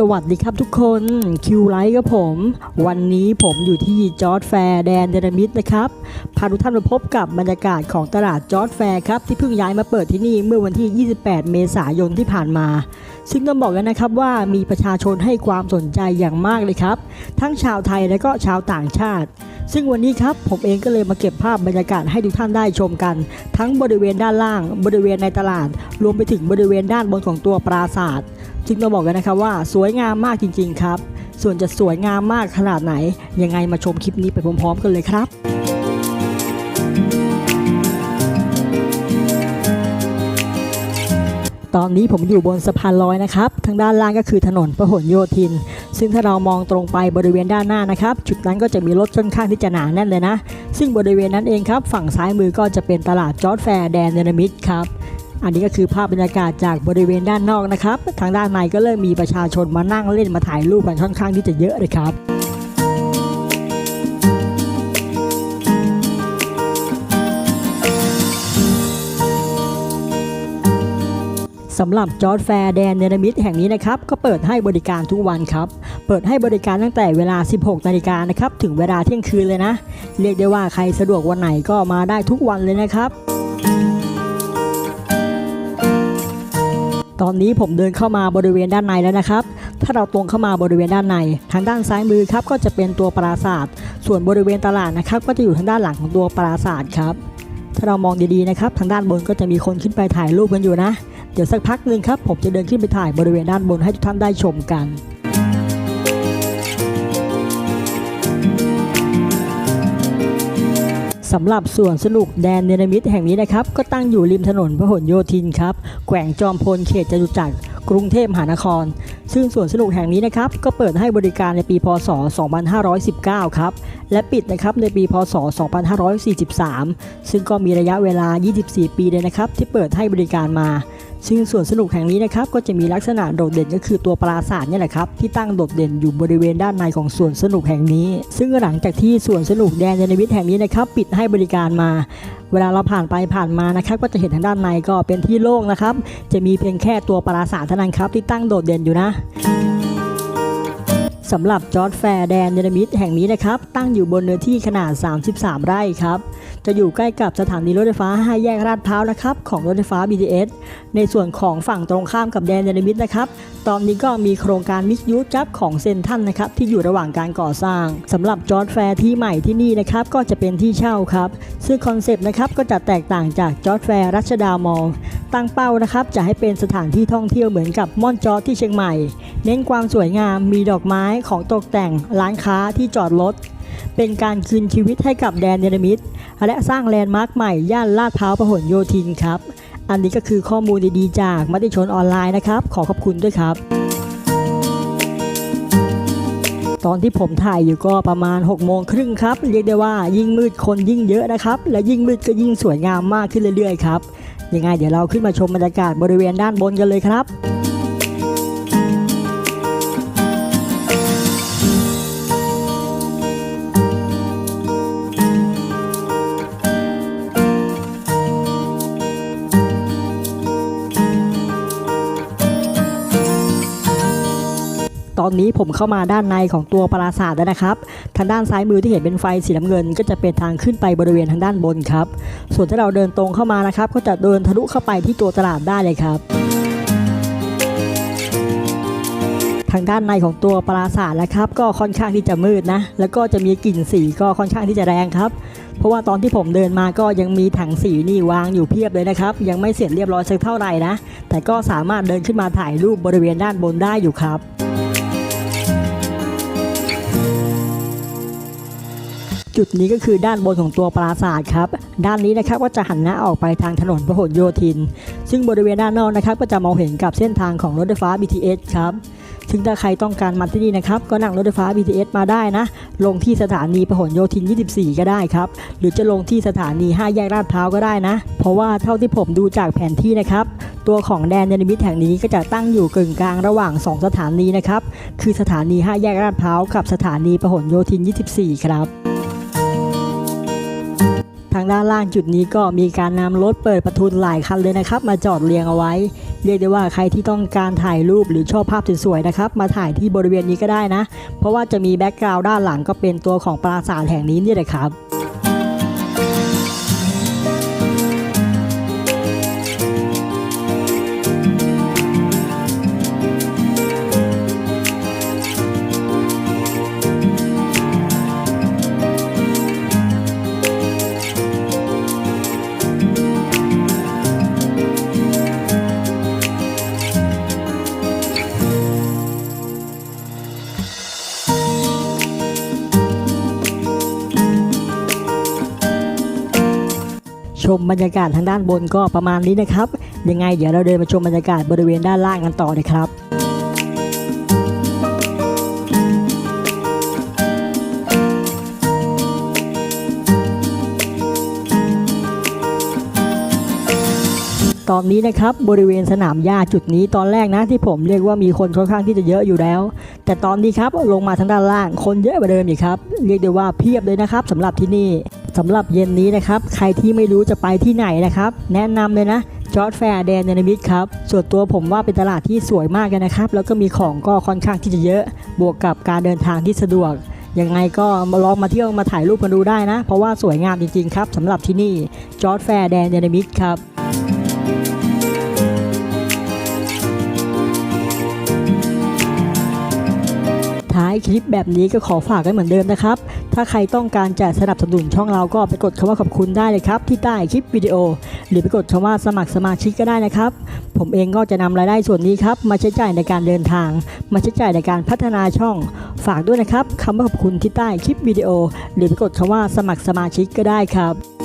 สวัสดีครับทุกคนคิวไลท์กับผม วันนี้ผมอยู่ที่จอร์ดแฟร์แดนเดนมิดนะครับพาทุกท่านมาพบกับบรรยากาศของตลาดจอร์ดแฟร์ครับที่เพิ่งย้ายมาเปิดที่นี่เมื่อวันที่ 28 เมษายนที่ผ่านมา ซึ่งต้องบอกกันนะครับว่ามีประชาชนให้ความสนใจอย่างมากเลยครับ ทั้งชาวไทยและก็ชาวต่างชาติ ซึ่งวันนี้ครับผมเองก็เลยมาเก็บภาพบรรยากาศให้ทุกท่านได้ชมกัน ทั้งบริเวณด้านล่าง บริเวณในตลาด รวมไปถึงบริเวณด้านบนของตัวปราสาท ซึ่งต้องบอกกันนะครับว่าสวยงามมากจริง ๆ ครับ ส่วนจะสวยงามมากขนาดไหน ยังไงมาชมคลิปนี้ไปพร้อมๆ กันเลยครับตอนนี้ผมอยู่บนสะพานลอยนะครับ ทางด้านล่างก็คือถนนพหลโยธิน ซึ่งถ้าเรามองตรงไปบริเวณด้านหน้านะครับ จุดนั้นก็จะมีรถค่อนข้างที่จะหนาแน่นเลยนะ ซึ่งบริเวณนั้นเองครับ ฝั่งซ้ายมือก็จะเป็นตลาดจอร์ดแฟร์แดนเนนามิดครับ อันนี้ก็คือภาพบรรยากาศจากบริเวณด้านนอกนะครับ ทางด้านในก็เริ่มมีประชาชนมานั่งเล่นมาถ่ายรูปกันค่อนข้างที่จะเยอะเลยครับสำหรับจอร์ดแฟร์แดนเนรมิตแห่งนี้นะครับ ก็เปิดให้บริการทุกวันครับ เปิดให้บริการตั้งแต่เวลา 16 นาฬิกานะครับ ถึงเวลาเที่ยงคืนเลยนะ เรียกได้ว่าใครสะดวกวันไหนก็มาได้ทุกวันเลยนะครับ ตอนนี้ผมเดินเข้ามาบริเวณด้านในแล้วนะครับ ถ้าเราตรงเข้ามาบริเวณด้านใน ทางด้านซ้ายมือครับก็จะเป็นตัวปราสาทส่วนบริเวณตลาดนะครับ ก็จะอยู่ทางด้านหลังของตัวปราสาทครับ ถ้าเรามองดีๆนะครับ ทางด้านบนก็จะมีคนขึ้นไปถ่ายรูปกันอยู่นะ เดี๋ยวสักพักหนึ่งครับผมจะเดินขึ้นไปถ่ายบริเวณด้านบนให้ทุกท่านได้ชมกัน สำหรับสวนสนุกแดนเนรมิตแห่งนี้นะครับ ก็ตั้งอยู่ริมถนนพหลโยธินครับ แขวงจอมพลเขตจตุจักร กรุงเทพมหานคร ซึ่งสวนสนุกแห่งนี้นะครับก็เปิดให้บริการในปีพศ 2519 ครับ และปิดนะครับในปีพศ 2543 ซึ่งก็มีระยะเวลา 24 ปีเลยนะครับที่เปิดให้บริการมา ซึ่งสวนสนุกแห่งนี้นะครับก็จะมีลักษณะโดดเด่นก็คือตัวปราสาทนี่แหละครับที่ตั้งโดดเด่นอยู่บริเวณด้านในของสวนสนุกแห่งนี้ ซึ่งหลังจากที่สวนสนุกแดนเดนวิทแห่งนี้นะครับปิดให้บริการมาเวลาเราผ่านไปผ่านมานะครับก็จะเห็นทางด้านในก็เป็นที่โล่งนะครับ จะมีเพียงแค่ตัวปราสาทเท่านั้นครับที่ตั้งโดดเด่นอยู่นะ สำหรับจอร์ดแฟร์แดนเนรมิตแห่งนี้นะครับ ตั้งอยู่บนเนื้อที่ขนาด 33 ไร่ครับ จะอยู่ใกล้กับสถานีรถไฟฟ้าห้าแยกลาดพร้าวนะครับ ของรถไฟฟ้า BTS ในส่วนของฝั่งตรงข้ามกับแดนเนรมิตนะครับ ตอนนี้ก็มีโครงการมิกยูจับของเซนทันนะครับ ที่อยู่ระหว่างการก่อสร้างสำหรับจอร์ดแฟร์ที่ใหม่ที่นี่นะครับ ก็จะเป็นที่เช่าครับ ซึ่งคอนเซปต์นะครับก็จะแตกต่างจากจอร์ดแฟร์รัชดามอลตั้งเป้านะครับจะให้เป็นสถานที่ท่องเที่ยวเหมือนกับม่อนจอร์ดที่เชียงใหม่ เน้นความสวยงามมีดอกไม้ของตกแต่งร้านค้าที่จอดรถเป็นการคืนชีวิตให้กับแดนเนรมิตและสร้างแลนด์มาร์คใหม่ ย่านลาดพร้าวพหลโยธินครับ อันนี้ก็คือข้อมูลดีๆ จากมติชนออนไลน์นะครับ ขอขอบคุณด้วยครับ ตอนที่ผมถ่ายอยู่ก็ประมาณ 6 โมงครึ่งครับ เรียกได้ว่ายิ่งมืดคนยิ่งเยอะนะครับ และยิ่งมืดก็ยิ่งสวยงามมากขึ้นเรื่อยๆครับยังไงเดี๋ยวเราขึ้นมาชมบรรยากาศบริเวณด้านบนกันเลยครับ นี้ผมเข้ามาด้านในของตัวปราสาทแล้วนะครับ ทางด้านซ้ายมือที่เห็นเป็นไฟสีน้ำเงิน ก็จะเป็นทางขึ้นไปบริเวณทางด้านบนครับ ส่วนถ้าเราเดินตรงเข้ามานะครับ ก็จะเดินทะลุเข้าไปที่ตัวตลาดได้เลยครับทางด้านในของตัวปราสาทนะครับก็ค่อนข้างที่จะมืดนะแล้วก็จะมีกลิ่นสีก็ค่อนข้างที่จะแรงครับ เพราะว่าตอนที่ผมเดินมาก็ยังมีถังสีนี่วางอยู่เพียบเลยนะครับ ยังไม่เสร็จเรียบร้อยสักเท่าไหร่นะ แต่ก็สามารถเดินขึ้นมาถ่ายรูปบริเวณด้านบนได้อยู่ครับ จุดนี้ก็คือด้านบนของตัวปราสาทครับด้านนี้นะครับก็จะหันหน้าออกไปทางถนนพหลโยธิน ซึ่งบริเวณด้านนอกนะครับก็จะมองเห็นกับเส้นทางของรถไฟฟ้า BTS ครับซึ่งถ้าใครต้องการมาที่นี่นะครับก็นั่งรถไฟฟ้า BTS มาได้นะ ลงที่สถานีพหลโยธิน 24 ก็ได้ครับหรือจะลงที่สถานี 5 แยกลาดพร้าวก็ได้นะ เพราะว่าเท่าที่ผมดูจากแผนที่นะครับตัวของแดนเนรมิตแห่งนี้ก็จะตั้งอยู่กึ่งกลางระหว่าง 2 สถานีนะครับคือสถานี 5 แยกลาดพร้าวกับสถานีพหลโยธิน 24 ครับ ทางด้านล่างจุดนี้ก็มีการนำรถเปิดประทุนหลายคันเลยนะครับ มาจอดเรียงเอาไว้ เรียกได้ว่าใครที่ต้องการถ่ายรูปหรือชอบภาพสวยๆนะครับ มาถ่ายที่บริเวณนี้ก็ได้นะ เพราะว่าจะมีแบ็กกราวด์ด้านหลังก็เป็นตัวของปราสาทแห่งนี้นี่แหละครับ มบรรยากาศทางด้านบนก็ประมาณนี้นะครับ ยังไงเดี๋ยวเราเดินมาชมบรรยากาศบริเวณด้านล่างกันต่อเลยครับ ตอนนี้นะครับบริเวณสนามหญ้าจุดนี้ตอนแรกนะที่ผมเรียกว่ามีคนค่อนข้างที่จะเยอะอยู่แล้ว แต่ตอนนี้ครับลงมาทางด้านล่างคนเยอะกว่าเดิมอีกครับเรียกได้ว่าเพียบเลยนะครับสำหรับที่นี่สำหรับเย็นนี้นะครับใครที่ไม่รู้จะไปที่ไหนนะครับแนะนำเลยนะจอร์ดแฟร์แดนเนมิดครับ ส่วนตัวผมว่าเป็นตลาดที่สวยมากเลยนะครับ แล้วก็มีของก็ค่อนข้างที่จะเยอะ บวกกับการเดินทางที่สะดวก ยังไงก็มาลองมาเที่ยวมาถ่ายรูปกันดูได้นะ เพราะว่าสวยงามจริงๆครับสำหรับที่นี่จอร์ดแฟร์แดนเนมิดครับ คลิปแบบนี้ก็ขอฝากกันเหมือนเดิมนะครับ ถ้าใครต้องการจะสนับสนุนช่องเราก็ไปกดคำว่าขอบคุณได้เลยครับ ที่ใต้คลิปวิดีโอ หรือไปกดคำว่าสมัครสมาชิกก็ได้นะครับ ผมเองก็จะนำรายได้ส่วนนี้ครับมาใช้จ่ายในการเดินทาง มาใช้จ่ายในการพัฒนาช่อง ฝากด้วยนะครับคำว่าขอบคุณที่ใต้คลิปวิดีโอ หรือไปกดคำว่าสมัครสมาชิกก็ได้ครับ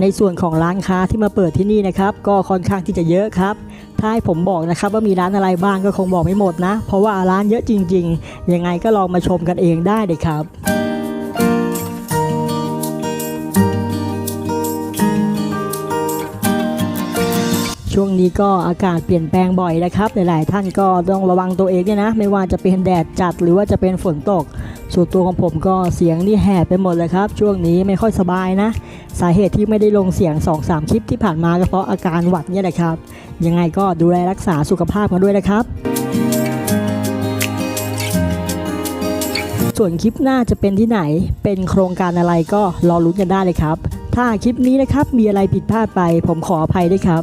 ในส่วนของร้านค้าที่มาเปิดที่นี่นะครับ ก็ค่อนข้างที่จะเยอะครับ ถ้าให้ผมบอกนะครับว่ามีร้านอะไรบ้างก็คงบอกไม่หมดนะ เพราะว่าร้านเยอะจริง ๆ ยังไงก็ลองมาชมกันเองได้เลยครับช่วงนี้ก็อากาศเปลี่ยนแปลงบ่อยนะครับ หลาย ๆ ท่านก็ต้องระวังตัวเองด้วยนะ ไม่ว่าจะเป็นแดดจัดหรือว่าจะเป็นฝนตก ส่วนตัวของผมก็เสียงนี่แหบไปหมดเลยครับ ช่วงนี้ไม่ค่อยสบายนะ สาเหตุที่ไม่ได้ลงเสียง 2-3 คลิปที่ผ่านมาก็เพราะอาการหวัดเนี่ยแหละครับ ยังไงก็ดูแลรักษาสุขภาพกันด้วยนะครับส่วนคลิปหน้าจะเป็นที่ไหน เป็นโครงการอะไรก็รอลุ้นกันได้เลยครับ ถ้าคลิปนี้นะครับมีอะไรผิดพลาดไป ผมขออภัยด้วยครับ